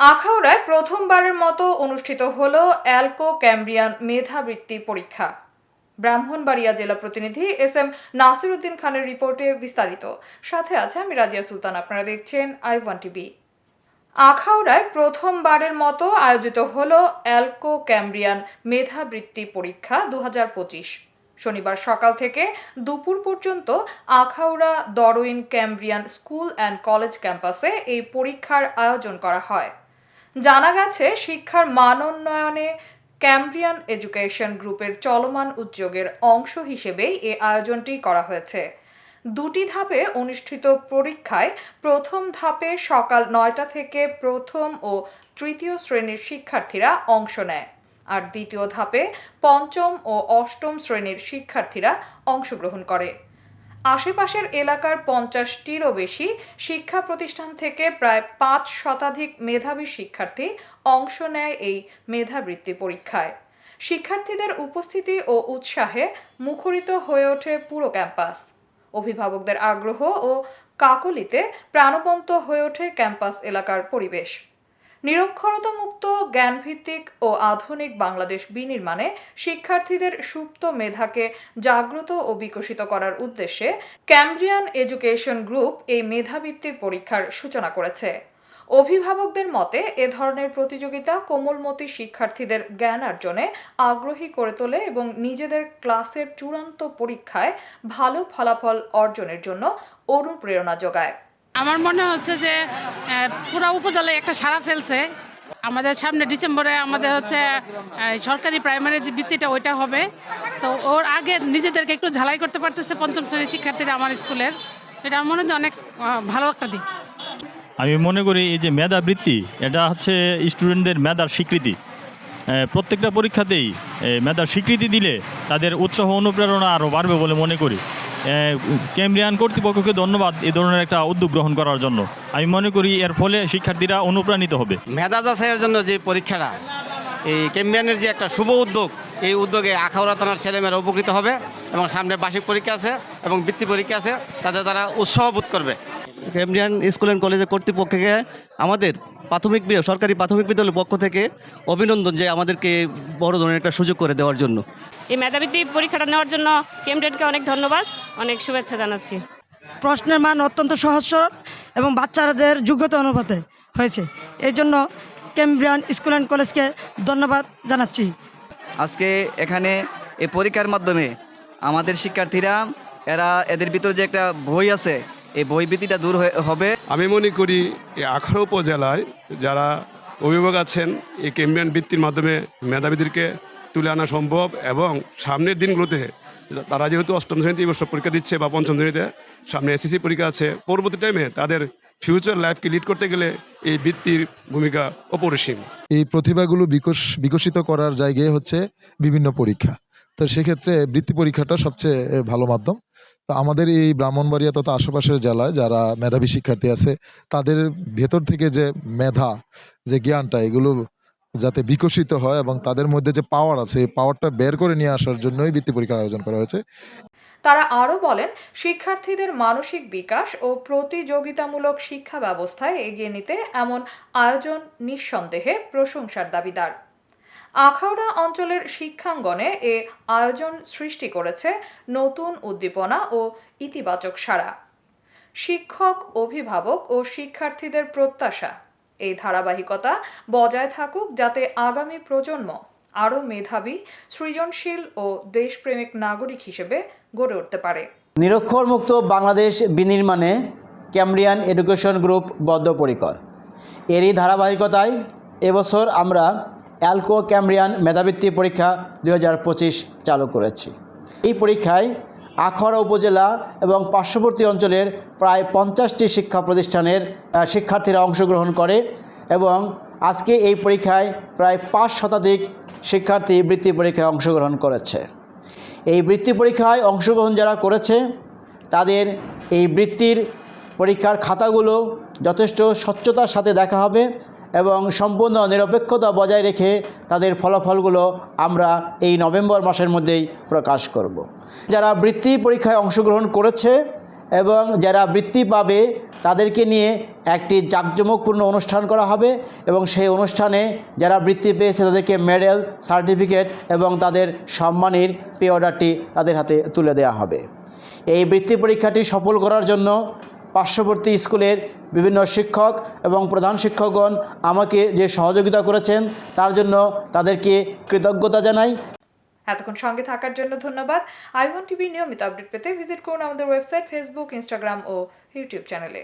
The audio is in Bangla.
আখাউড়ায় প্রথমবারের মতো অনুষ্ঠিত হল অ্যালকো ক্যাম্ব্রিয়ান মেধাবৃত্তি পরীক্ষা। ব্রাহ্মণবাড়িয়া জেলা প্রতিনিধি এস এম নাসির উদ্দিন খানের রিপোর্টে বিস্তারিত। সাথে আছে আমি রাজিয়া সুলতান, আপনারা দেখছেন আই ওয়ান টিভি। আখাউড়ায় প্রথমবারের মতো আয়োজিত হল অ্যালকো ক্যাম্ব্রিয়ান মেধাবৃত্তি পরীক্ষা দু হাজার পঁচিশ। শনিবার সকাল থেকে দুপুর পর্যন্ত আখাউড়া দরোইন ক্যাম্ব্রিয়ান স্কুল অ্যান্ড কলেজ ক্যাম্পাসে এই পরীক্ষার আয়োজন করা হয়। জানা গেছে, শিক্ষার মান উন্নয়নে ক্যাম্ব্রিয়ান এডুকেশন গ্রুপের চলমান উদ্যোগের অংশ হিসেবেই এ আয়োজনটি করা হয়েছে। দুটি ধাপে অনুষ্ঠিত পরীক্ষায় প্রথম ধাপে সকাল নয়টা থেকে প্রথম ও তৃতীয় শ্রেণির শিক্ষার্থীরা অংশ নেয়, আর দ্বিতীয় ধাপে পঞ্চম ও অষ্টম শ্রেণির শিক্ষার্থীরা অংশগ্রহণ করে। আশেপাশের এলাকার পঞ্চাশটিরও বেশি শিক্ষা প্রতিষ্ঠান থেকে প্রায় পাঁচ শতাধিক মেধাবী শিক্ষার্থী অংশ নেয় এই মেধাবৃত্তি পরীক্ষায়। শিক্ষার্থীদের উপস্থিতি ও উৎসাহে মুখরিত হয়ে ওঠে পুরো ক্যাম্পাস। অভিভাবকদের আগ্রহ ও কাকলিতে প্রাণবন্ত হয়ে ওঠে ক্যাম্পাস এলাকার পরিবেশ। নিরক্ষরতা মুক্ত জ্ঞানভিত্তিক ও আধুনিক বাংলাদেশ বিনির্মাণে শিক্ষার্থীদের সুপ্ত মেধাকে জাগ্রত ও বিকশিত করার উদ্দেশ্যে ক্যাম্ব্রিয়ান এডুকেশন গ্রুপ এই মেধাভিত্তিক পরীক্ষার সূচনা করেছে। অভিভাবকদের মতে, এ ধরনের প্রতিযোগিতা কোমলমতি শিক্ষার্থীদের জ্ঞান অর্জনে আগ্রহী করে তোলে এবং নিজেদের ক্লাসের চূড়ান্ত পরীক্ষায় ভালো ফলাফল অর্জনের জন্য অনুপ্রেরণা যোগায়। আমার মনে হচ্ছে যে পুরা উপজেলায় একটা সারা ফেলছে। আমাদের সামনে ডিসেম্বরে আমাদের হচ্ছে সরকারি প্রাইমারি যে বৃত্তিটা, ওইটা হবে। তো ওর আগে নিজেদেরকে একটু ঝালাই করতে পারতেছে পঞ্চম শ্রেণির শিক্ষার্থীরা আমার স্কুলের। এটা আমার মনে হয় অনেক ভালো একটা দিক। আমি মনে করি এই যে মেধাবৃত্তি এটা হচ্ছে স্টুডেন্টদের মেধার স্বীকৃতি। প্রত্যেকটা পরীক্ষাতেই মেধার স্বীকৃতি দিলে তাদের উৎসাহ, অনুপ্রেরণা আরও বাড়বে বলে মনে করি। ক্যামব্রিয়ান কর্তৃপক্ষকে ধন্যবাদ এ ধরনের একটা উদ্যোগ গ্রহণ করার জন্য। আমি মনে করি এর ফলে শিক্ষার্থীরা অনুপ্রাণিত হবে। মেধা যাচাইয়ের জন্য যে পরীক্ষাটা, এই ক্যাম্বিয়ানের যে একটা শুভ উদ্যোগ, এই উদ্যোগে আখাউড়া থানার ছেলেমেয়েরা উপকৃত হবে এবং সামনে বার্ষিক পরীক্ষা আছে এবং বৃত্তি পরীক্ষা আছে, তাতে তারা উৎসাহ বোধ করবে। ক্যামব্রিয়ান স্কুল অ্যান্ড কলেজের কর্তৃপক্ষকে আমাদের প্রাথমিক সরকারি প্রাথমিক বিদ্যালয়ের পক্ষ থেকে অভিনন্দন যে আমাদেরকে বড় ধরনের একটা সুযোগ করে দেওয়ার জন্য। এই মেধাবৃত্তি পরীক্ষাটা নেওয়ার জন্য কেমডেটকে অনেক ধন্যবাদ অনেক শুভেচ্ছা জানাচ্ছি। প্রশ্নের মান অত্যন্ত সহজ সরল এবং বাচ্চাদের যোগ্যতা অনুপাতে হয়েছে। এই জন্য ক্যামব্রিয়ান স্কুল অ্যান্ড কলেজকে ধন্যবাদ জানাচ্ছি। আজকে এখানে এই পরীক্ষার মাধ্যমে আমাদের শিক্ষার্থীরা এরা এদের ভিতরে যে একটা বই আছে এই বই ভীতিটা দূর হয়ে- হবে। আমি মনে করি এই আখাড়া উপজেলায় যারা অভিভাবক আছেন এই ক্যাম্বিয়ান বৃত্তির মাধ্যমে মেধাবীদেরকে তুলে আনা সম্ভব এবং সামনের দিনগুলোতে তারা যেহেতু অষ্টম শ্রেণীতে এই বছর পরীক্ষা দিচ্ছে বা পঞ্চম শ্রেণীতে সামনে এসএসসি পরীক্ষা আছে পরবর্তী টাইমে তাদের ফিউচার লাইফকে লিড করতে গেলে এই বৃত্তির ভূমিকা অপরিসীম। এই প্রতিভাগুলো বিকশ বিকশিত করার জায়গায় হচ্ছে বিভিন্ন পরীক্ষা। তো সেক্ষেত্রে বৃত্তি পরীক্ষাটা সবচেয়ে ভালো মাধ্যম। তো আমাদের এই ব্রাহ্মণবাড়িয়া তথা আশেপাশের জেলায় যারা মেধাবী শিক্ষার্থী আছে, তাদের ভেতর থেকে যে মেধা, যে জ্ঞানটা, এগুলো যাতে বিকশিত হয় এবং তাদের মধ্যে যে পাওয়ার আছে, এই পাওয়ারটা বের করে নিয়ে আসার জন্যই বৃত্তি পরীক্ষার আয়োজন করা হয়েছে। তারা আরও বলেন, শিক্ষার্থীদের মানসিক বিকাশ ও প্রতিযোগিতামূলক শিক্ষা ব্যবস্থায় এগিয়ে নিতে এমন আয়োজন নিঃসন্দেহে প্রশংসার দাবিদার। আখাউড়া অঞ্চলের শিক্ষাঙ্গনে এ আয়োজন সৃষ্টি করেছে নতুন উদ্দীপনা ও ইতিবাচক সাড়া। শিক্ষক, অভিভাবক ও শিক্ষার্থীদের প্রত্যাশা। এই ধারাবাহিকতা বজায় থাকুক যাতে আগামী প্রজন্ম আরও মেধাবী, সৃজনশীল ও দেশপ্রেমিক নাগরিক হিসেবে গড়ে উঠতে পারে। নিরক্ষরমুক্ত বাংলাদেশ বিনির্মাণে ক্যামরিয়ান এডুকেশন গ্রুপ বদ্ধপরিকর। এরই ধারাবাহিকতায় এবছর আমরা অ্যালকো ক্যামব্রিয়ান মেধাবৃত্তি পরীক্ষা দু হাজার পঁচিশ চালু করেছি। এই পরীক্ষায় আখড়া উপজেলা এবং পার্শ্ববর্তী অঞ্চলের প্রায় পঞ্চাশটি শিক্ষা প্রতিষ্ঠানের শিক্ষার্থীরা অংশগ্রহণ করে এবং আজকে এই পরীক্ষায় প্রায় পাঁচ শতাধিক শিক্ষার্থী বৃত্তি পরীক্ষায় অংশগ্রহণ করেছে। এই বৃত্তি পরীক্ষায় অংশগ্রহণ যারা করেছে, তাদের এই বৃত্তির পরীক্ষার খাতাগুলো যথেষ্ট স্বচ্ছতার সাথে দেখা হবে। এবং সম্পূর্ণ নিরপেক্ষতা বজায় রেখে তাদের ফলাফলগুলো আমরা এই নভেম্বর মাসের মধ্যেই প্রকাশ করব। যারা বৃত্তি পরীক্ষায় অংশগ্রহণ করেছে এবং যারা বৃত্তি পাবে, তাদেরকে নিয়ে একটি জাঁকজমকপূর্ণ অনুষ্ঠান করা হবে এবং সেই অনুষ্ঠানে যারা বৃত্তি পেয়েছে, তাদেরকে মেডেল, সার্টিফিকেট এবং তাদের সম্মানের পে অর্ডারটি তাদের হাতে তুলে দেওয়া হবে এই বৃত্তি পরীক্ষাটি সফল করার জন্য পার্শ্ববর্তী স্কুলের বিভিন্ন শিক্ষক এবং প্রধান শিক্ষকগণ আমাকে যে সহযোগিতা করেছেন, তার জন্য তাদেরকে কৃতজ্ঞতা জানাই। এতক্ষণ সঙ্গে থাকার জন্য ধন্যবাদ। আইওয়ান টিভির নিয়মিত আপডেট পেতে ভিজিট করুন আমাদের ওয়েবসাইট, ফেসবুক, ইনস্টাগ্রাম ও ইউটিউব চ্যানেলে।